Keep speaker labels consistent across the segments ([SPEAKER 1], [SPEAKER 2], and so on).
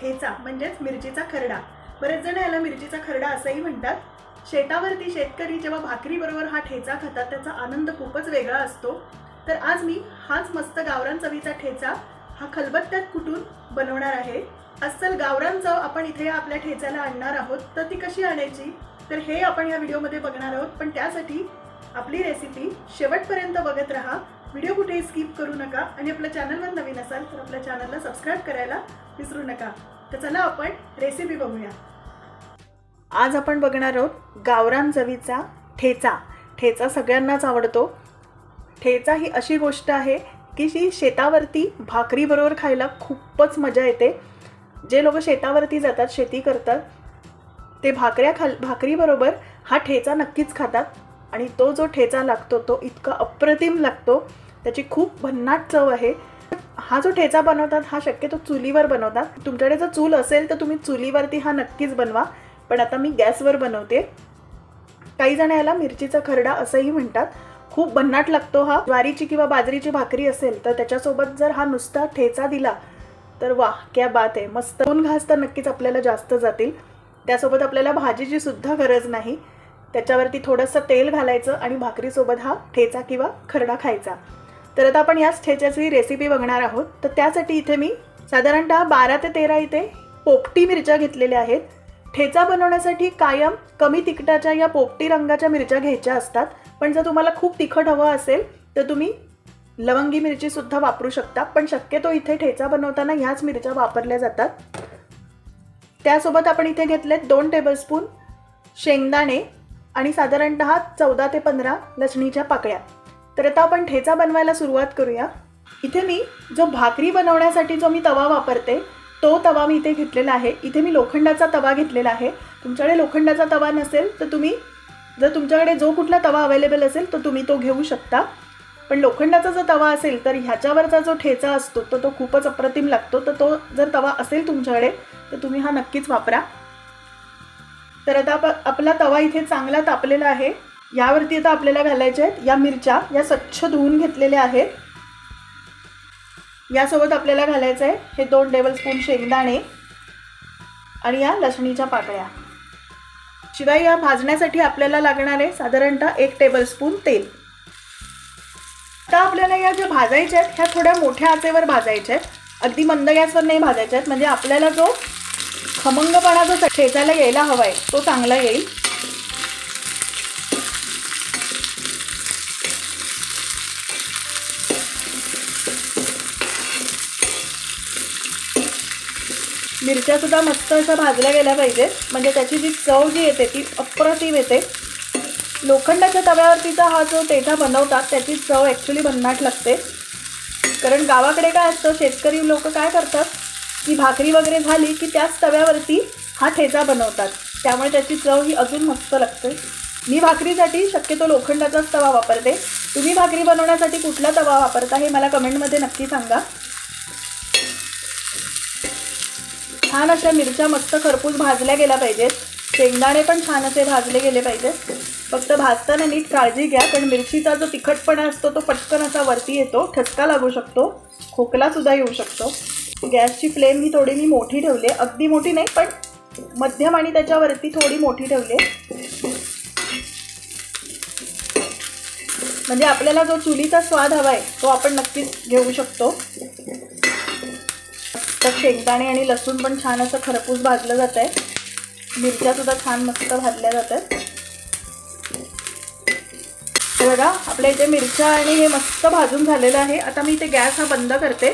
[SPEAKER 1] ठेचा म्हणजेच मिरचीचा खरडा. बरेच जण याला मिरचीचा खरडा असंही म्हणतात. शेतावरती शेतकरी जेव्हा भाकरीबरोबर हा ठेचा खातात त्याचा आनंद खूपच वेगळा असतो. तर आज मी हाच मस्त गावरान चवीचा ठेचा हा खलबत्त्यात कुटून बनवणार आहे? अस्सल गावरान चव आपण इथे आपल्या ठेच्याला आणणार आहोत. तर ती कशी आणायची? तर हे आपण या व्हिडिओमध्ये बघणार आहोत. पण त्यासाठी आपली रेसिपी शेवटपर्यंत बघत राहा. व्हिडिओ कुठेही स्किप करू नका आणि आपल्या चॅनलवर नवीन असाल तर आपल्या चॅनलला सबस्क्राईब करायला विसरू नका. तर चला आपण रेसिपी बघूया. आज आपण बघणार आहोत गावरान चवीचा ठेचा. ठेचा सगळ्यांनाच आवडतो. ठेचा ही अशी गोष्ट आहे की जी शेतावरती भाकरीबरोबर खायला खूपच मजा येते. जे लोक शेतावरती जातात शेती करतात ते भाकऱ्या खाल भाकरीबरोबर हा ठेचा नक्कीच खातात आणि तो जो ठेचा लागतो तो इतका अप्रतिम लागतो त्याची खूप भन्नाट चव आहे. हा जो ठेचा बनवतात हा शक्यतो चुलीवर बनवतात. तुमच्याकडे जर चूल असेल तर तुम्ही चुलीवरती हा नक्कीच बनवा. पण आता मी गॅसवर बनवते. काही जण याला मिरचीचा खरडा असंही म्हणतात. खूप भन्नाट लागतो हा. ज्वारीची किंवा बाजरीची भाकरी असेल तर त्याच्यासोबत जर हा नुसता ठेचा दिला तर वा क्या बात आहे. मस्त. दोन घास तर नक्कीच आपल्याला जास्त जातील. त्यासोबत आपल्याला भाजीची सुद्धा गरज नाही. त्याच्यावरती थोडंसं तेल घालायचं आणि भाकरीसोबत हा ठेचा किंवा खरडा खायचा. तर आता आपण याच ठेच्याची रेसिपी बघणार आहोत. तर त्यासाठी इथे मी साधारणतः बारा ते तेरा इथे पोपटी मिरच्या घेतलेल्या आहेत. ठेचा बनवण्यासाठी कायम कमी तिखटाच्या या पोपटी रंगाच्या मिरच्या घ्यायच्या असतात. पण जर तुम्हाला खूप तिखट हवं असेल तर तुम्ही लवंगी मिरचीसुद्धा वापरू शकता. पण शक्यतो इथे ठेचा बनवताना ह्याच मिरच्या वापरल्या जातात. त्यासोबत आपण इथे घेतलेत दोन टेबलस्पून शेंगदाणे आणि साधारणत चौदा ते पंधरा लसणीच्या पाकळ्या. तर आता आपण ठेचा बनवायला सुरुवात करूया. इथे मी जो भाकरी बनवण्यासाठी जो मी तवा वापरते तो तवा मी इथे घेतलेला आहे. इथे मी लोखंडाचा तवा घेतलेला आहे. तुमच्याकडे लोखंडाचा तवा नसेल तर तुम्ही जर तुमच्याकडे जो कुठला तवा अवेलेबल असेल तर तुम्ही तो घेऊ शकता. पण लोखंडाचा जर तवा असेल तर ह्याच्यावरचा जो ठेचा असतो तर तो खूपच अप्रतिम लागतो. तर तो जर तवा असेल तुमच्याकडे तर तुम्ही हा नक्कीच वापरा. तर आता आप आपला तवा इथे चांगला तापलेला आहे. यावरती आता आपल्याला घालायच्या आहेत. या मिरच्या या स्वच्छ धुवून घेतलेल्या आहेत. यासोबत आपल्याला घालायचं आहे हे दोन टेबलस्पून शेंगदाणे आणि या लसणीच्या पाकळ्या. शिवाय या भाजण्यासाठी आपल्याला लागणार आहे साधारणतः एक टेबलस्पून तेल. आता आपल्याला या ज्या भाजायच्या आहेत ह्या थोड्या मोठ्या आचेवर भाजायच्या आहेत. अगदी मंद गॅसवर नाही भाजायच्या आहेत. म्हणजे आपल्याला जो खमंगपणा जो ठेचायला यायला हवा आहे तो चांगला येईल. मिरच्यासुद्धा मस्त अशा भाजल्या गेल्या पाहिजेत. म्हणजे त्याची जी चव जी येते ती अप्रतिम येते. लोखंडाच्या तव्यावरतीचा हा जो तेठा बनवतात त्याची चव ॲक्च्युली भन्नाट लागते. कारण गावाकडे काय असतं शेतकरी लोक काय करतात की भाकरी वगैरे झाली की त्याच तव्यावरती हा ठेचा बनवतात. त्यामुळे त्याची चव ही अजून मस्त लागते. मी भाकरीसाठी शक्यतो लोखंडाचाच तवा वापरते. तुम्ही भाकरी बनवण्यासाठी कुठला तवा वापरता हे मला कमेंटमध्ये नक्की सांगा. छान अशा मिरच्या मस्त खरपूस भाजल्या गेल्या पाहिजेत. शेंगदाणे पण छान असे भाजले गेले पाहिजेत. फक्त भाजताना नीट काळजी घ्या कारण मिरचीचा जो तिखटपणा असतो तो पटकन असा वरती येतो ठसका लागू शकतो खोकलासुद्धा येऊ शकतो. गॅसची फ्लेम ही थोडी मी मोठी ठेवली आहे. अगदी मोठी नाही पण मध्यम आणि त्याच्यावरती थोडी मोठी ठेवली आहे. म्हणजे आपल्याला जो चुलीचा स्वाद हवा आहे तो आपण नक्कीच घेऊ शकतो. तर शेंगदाणे आणि लसूण पण छान असं खरपूस भाजलं जात आहे. मिरच्यासुद्धा छान मस्त भाजल्या जात आहेत. तर बघा आपल्या इथे मिरच्या आणि हे मस्त भाजून झालेलं आहे. आता मी इथे गॅस हा बंद करते.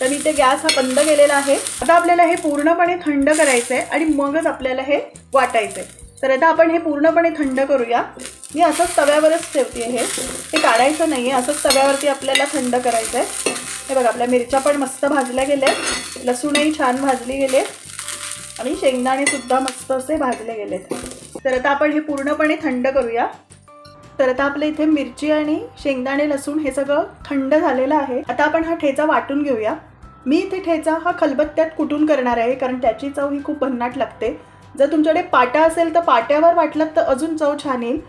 [SPEAKER 1] तर मी इथे गॅस हा बंद केलेला आहे. आता आपल्याला हे पूर्णपणे थंड करायचं आहे आणि मगच आपल्याला हे वाटायचं आहे तर आता आपण हे पूर्णपणे थंड करूया. मी असंच तव्यावरच ठेवते हे. हे काढायचं नाही आहे असंच तव्यावरती आपल्याला थंड करायचं आहे हे बघा आपल्या मिरच्या पण मस्त भाजल्या गेल्या लसूणही छान भाजली गेले आणि शेंगदाणे सुद्धा मस्त असे भाजले गेलेत. तर आता आपण हे पूर्णपणे थंड करूया. तर आता आपल्या इथे मिरची आणि शेंगदाणे लसूण हे सगळं थंड झालेलं आहे. आता आपण हा ठेचा वाटून घेऊया. मी इथे ठेचा हा खलबत्त्यात कुटून करणार आहे कारण त्याची चव ही खूप भन्नाट लागते. जर तुमच्याकडे पाटा असेल तर पाट्यावर वाटलात तर अजून चव छान येईल.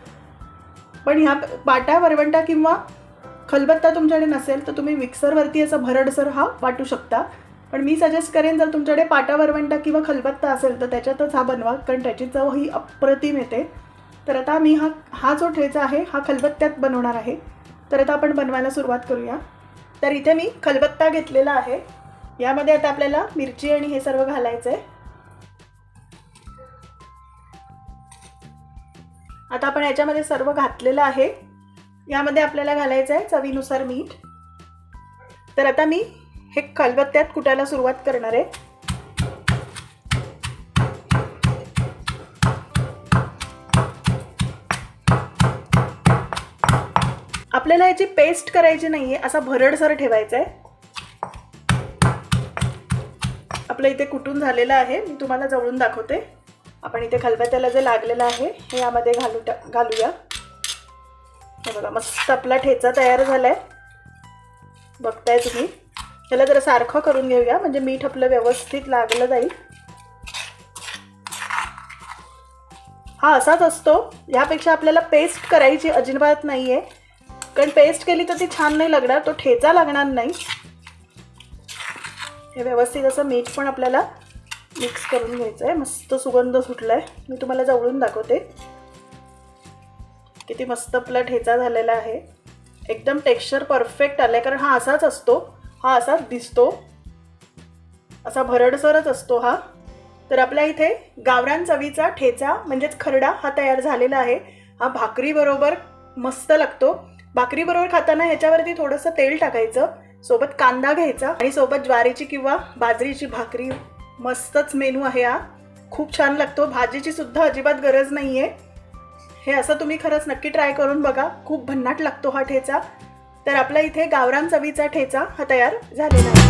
[SPEAKER 1] पण ह्या पाटा वरवंटा किंवा खलबत्ता तुमच्याकडे नसेल तर तुम्ही मिक्सरवरती असं भरडसर हा वाटू शकता. पण मी सजेस्ट करेन जर तुमच्याकडे पाटा वरवंटा किंवा खलबत्ता असेल तर त्याच्यातच हा बनवा कारण त्याची चव ही अप्रतिम येते. तर आता मी हा हा जो ठेचा आहे हा खलबत्त्यात बनवणार आहे. तर आता आपण बनवायला सुरुवात करूया. तर इथे मी खलबत्ता घेतलेला आहे. यामध्ये आता आपल्याला मिरची आणि हे सर्व घालायचं आहे आता आपण याच्यामध्ये सर्व घातलेलं आहे. यामध्ये आपल्याला घालायचं आहे चवीनुसार मीठ. तर आता मी हे खलबत्त्यात कुटायला सुरुवात करणार आहे. आपल्याला याची पेस्ट करायची नाही आहे असा भरडसर ठेवायचा आहे आपलं इथे कुटून झालेलं आहे मी तुम्हाला जवळून दाखवते. आपण इथे खलबत्त्याला जे लागलेलं आहे हे यामध्ये घालू टा घालूया. हे बघा मस्त आपला ठेचा तयार झाला आहे बघताय तुम्ही. त्याला जरा सारखं करून घेऊया म्हणजे मीठ आपलं व्यवस्थित लागलं जाईल. हा असाच असतो. ह्यापेक्षा आपल्याला पेस्ट करायची अजिबात नाही आहे कारण पेस्ट केली तर ती छान नाही लागणार तो ठेचा लागणार नाही. हे व्यवस्थित असं मीठ पण आपल्याला मिक्स करून घ्यायचं आहे मस्त सुगंध सुटला आहे मी तुम्हाला जवळून दाखवते. किती मस्त आपला ठेचा झालेला आहे. एकदम टेक्स्चर परफेक्ट आलं आहे कारण हा असाच असतो. हा असा दिसतो. असा भरडसरच असतो हा. तर आपल्या इथे गावरान चवीचा ठेचा म्हणजेच खरडा हा तयार झालेला आहे. हा भाकरीबरोबर मस्त लागतो. भाकरीबरोबर खाताना ह्याच्यावरती थोडंसं तेल टाकायचं. सोबत कांदा घ्यायचा आणि सोबत ज्वारीची किंवा बाजरीची भाकरी. मस्तच मेनू आहे हा. खूप छान लागतो. भाजीची सुद्धा अजिबात गरज नाही आहे हे असं तुम्ही खरंच नक्की ट्राय करून बघा. खूप भन्नाट लागतो हा ठेचा. तर आपल्या इथे गावरान चवीचा ठेचा हा तयार झालेला आहे.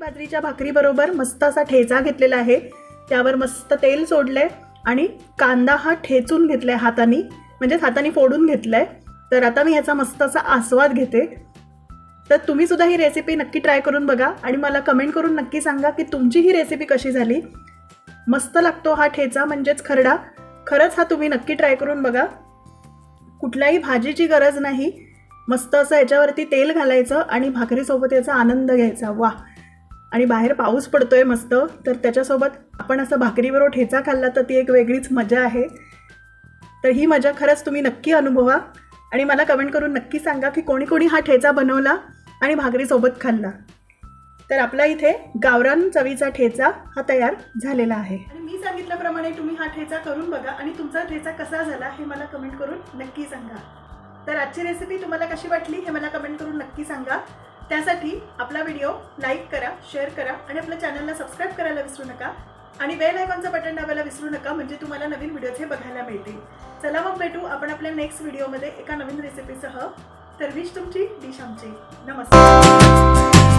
[SPEAKER 1] बाजरीच्या भाकरीबरोबर मस्त असा ठेचा घेतलेला आहे. त्यावर मस्त तेल सोडलंय आणि कांदा हा ठेचून घेतलाय हाताने म्हणजेच हाताने फोडून घेतलाय. तर आता मी ह्याचा मस्त असा आस्वाद घेते. तर तुम्ही सुद्धा ही रेसिपी नक्की ट्राय करून बघा आणि मला कमेंट करून नक्की सांगा की तुमची ही रेसिपी कशी झाली. मस्त लागतो हा ठेचा म्हणजेच खरडा. खरंच हा तुम्ही नक्की ट्राय करून बघा. कुठल्याही भाजीची गरज नाही. मस्त असं याच्यावरती तेल घालायचं आणि भाकरीसोबत याचा आनंद घ्यायचा. वा आणि बाहेर पाऊस पडतोय मस्त. तर त्याच्यासोबत आपण असं भाकरीबरोबर ठेचा खाल्ला तर ती एक वेगळीच मजा आहे. तर ही मजा खरंच तुम्ही नक्की अनुभवा. आणि मला कमेंट करून नक्की सांगा की कोणी कोणी हा ठेचा बनवला. आणि भाकरीसोबत खाल्ला. तर आपला इथे गावरान चवीचा ठेचा हा तयार झालेला आहे. आणि मी सांगितल्याप्रमाणे तुम्ही हा ठेचा करून बघा आणि तुमचा ठेचा कसा झाला हे मला कमेंट करून नक्की सांगा. तर आजची रेसिपी तुम्हाला कशी वाटली हे मला कमेंट करून नक्की सांगा. त्यासाठी आपला व्हिडिओ लाईक करा शेअर करा आणि आपल्या चॅनलला सबस्क्राईब करायला विसरू नका. आणि बेल आयकॉनचं बटन दाबायला विसरू नका म्हणजे तुम्हाला नवीन व्हिडिओज हे बघायला मिळतील. चला मग भेटू आपण आपल्या नेक्स्ट व्हिडिओमध्ये एका नवीन रेसिपीसह तर विश तुमची डिश आमची. नमस्कार.